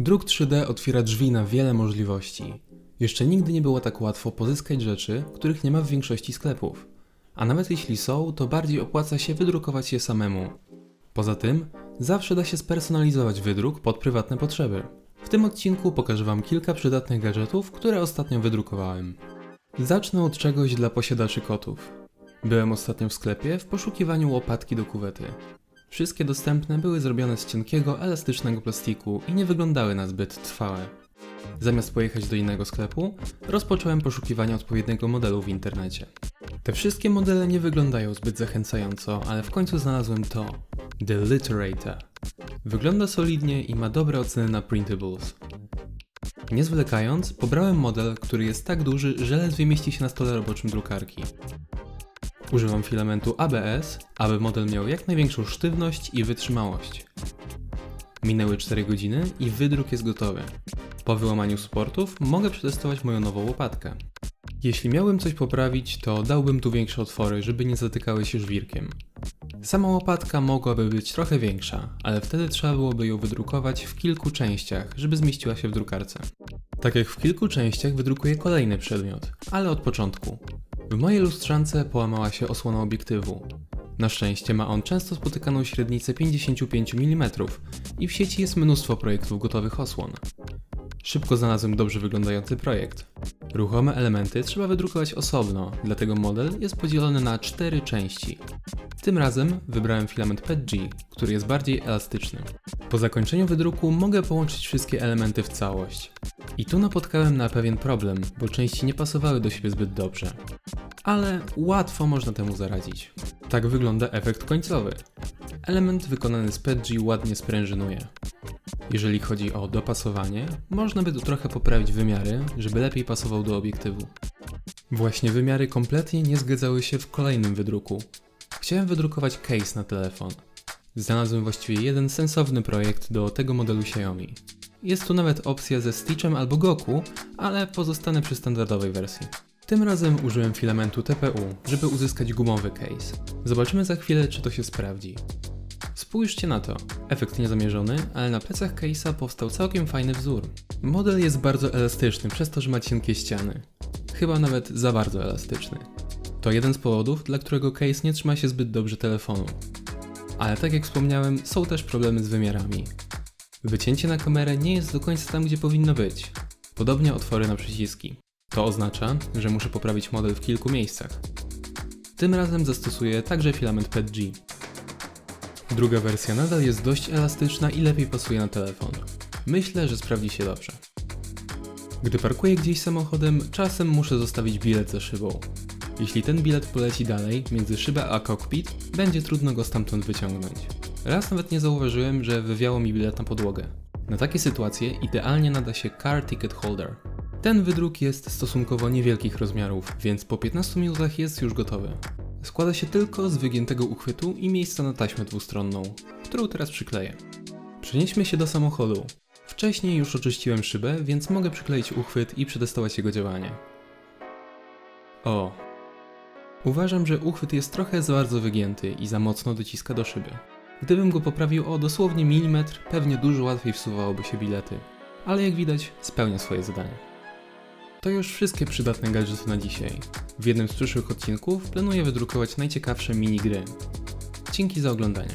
Druk 3D otwiera drzwi na wiele możliwości. Jeszcze nigdy nie było tak łatwo pozyskać rzeczy, których nie ma w większości sklepów. A nawet jeśli są, to bardziej opłaca się wydrukować je samemu. Poza tym, zawsze da się spersonalizować wydruk pod prywatne potrzeby. W tym odcinku pokażę Wam kilka przydatnych gadżetów, które ostatnio wydrukowałem. Zacznę od czegoś dla posiadaczy kotów. Byłem ostatnio w sklepie w poszukiwaniu łopatki do kuwety. Wszystkie dostępne były zrobione z cienkiego, elastycznego plastiku i nie wyglądały na zbyt trwałe. Zamiast pojechać do innego sklepu, rozpocząłem poszukiwanie odpowiedniego modelu w internecie. Te wszystkie modele nie wyglądają zbyt zachęcająco, ale w końcu znalazłem to. The Literator. Wygląda solidnie i ma dobre oceny na Printables. Nie zwlekając, pobrałem model, który jest tak duży, że ledwie mieści się na stole roboczym drukarki. Używam filamentu ABS, aby model miał jak największą sztywność i wytrzymałość. Minęły 4 godziny i wydruk jest gotowy. Po wyłamaniu sportów mogę przetestować moją nową łopatkę. Jeśli miałbym coś poprawić, to dałbym tu większe otwory, żeby nie zatykały się żwirkiem. Sama łopatka mogłaby być trochę większa, ale wtedy trzeba byłoby ją wydrukować w kilku częściach, żeby zmieściła się w drukarce. Tak jak w kilku częściach wydrukuję kolejny przedmiot, ale od początku. W mojej lustrzance połamała się osłona obiektywu. Na szczęście ma on często spotykaną średnicę 55 mm i w sieci jest mnóstwo projektów gotowych osłon. Szybko znalazłem dobrze wyglądający projekt. Ruchome elementy trzeba wydrukować osobno, dlatego model jest podzielony na cztery części. Tym razem wybrałem filament PETG, który jest bardziej elastyczny. Po zakończeniu wydruku mogę połączyć wszystkie elementy w całość. I tu napotkałem na pewien problem, bo części nie pasowały do siebie zbyt dobrze. Ale łatwo można temu zaradzić. Tak wygląda efekt końcowy. Element wykonany z PETG ładnie sprężynuje. Jeżeli chodzi o dopasowanie, można by tu trochę poprawić wymiary, żeby lepiej pasował do obiektywu. Właśnie wymiary kompletnie nie zgadzały się w kolejnym wydruku. Chciałem wydrukować case na telefon. Znalazłem właściwie jeden sensowny projekt do tego modelu Xiaomi. Jest tu nawet opcja ze Stitchem albo Goku, ale pozostanę przy standardowej wersji. Tym razem użyłem filamentu TPU, żeby uzyskać gumowy case. Zobaczymy za chwilę, czy to się sprawdzi. Spójrzcie na to. Efekt niezamierzony, ale na plecach case'a powstał całkiem fajny wzór. Model jest bardzo elastyczny przez to, że ma cienkie ściany. Chyba nawet za bardzo elastyczny. To jeden z powodów, dla którego case nie trzyma się zbyt dobrze telefonu. Ale tak jak wspomniałem, są też problemy z wymiarami. Wycięcie na kamerę nie jest do końca tam, gdzie powinno być. Podobnie otwory na przyciski. To oznacza, że muszę poprawić model w kilku miejscach. Tym razem zastosuję także filament PETG. Druga wersja nadal jest dość elastyczna i lepiej pasuje na telefon. Myślę, że sprawdzi się dobrze. Gdy parkuję gdzieś samochodem, czasem muszę zostawić bilet za szybą. Jeśli ten bilet poleci dalej, między szybę a cockpit, będzie trudno go stamtąd wyciągnąć. Raz nawet nie zauważyłem, że wywiało mi bilet na podłogę. Na takie sytuacje idealnie nada się Car Ticket Holder. Ten wydruk jest stosunkowo niewielkich rozmiarów, więc po 15 minutach jest już gotowy. Składa się tylko z wygiętego uchwytu i miejsca na taśmę dwustronną, którą teraz przykleję. Przenieśmy się do samochodu. Wcześniej już oczyściłem szybę, więc mogę przykleić uchwyt i przetestować jego działanie. O. Uważam, że uchwyt jest trochę za bardzo wygięty i za mocno dociska do szyby. Gdybym go poprawił o dosłownie milimetr, pewnie dużo łatwiej wsuwałoby się bilety. Ale jak widać, spełnia swoje zadanie. To już wszystkie przydatne gadżety na dzisiaj. W jednym z przyszłych odcinków planuję wydrukować najciekawsze minigry. Dzięki za oglądanie.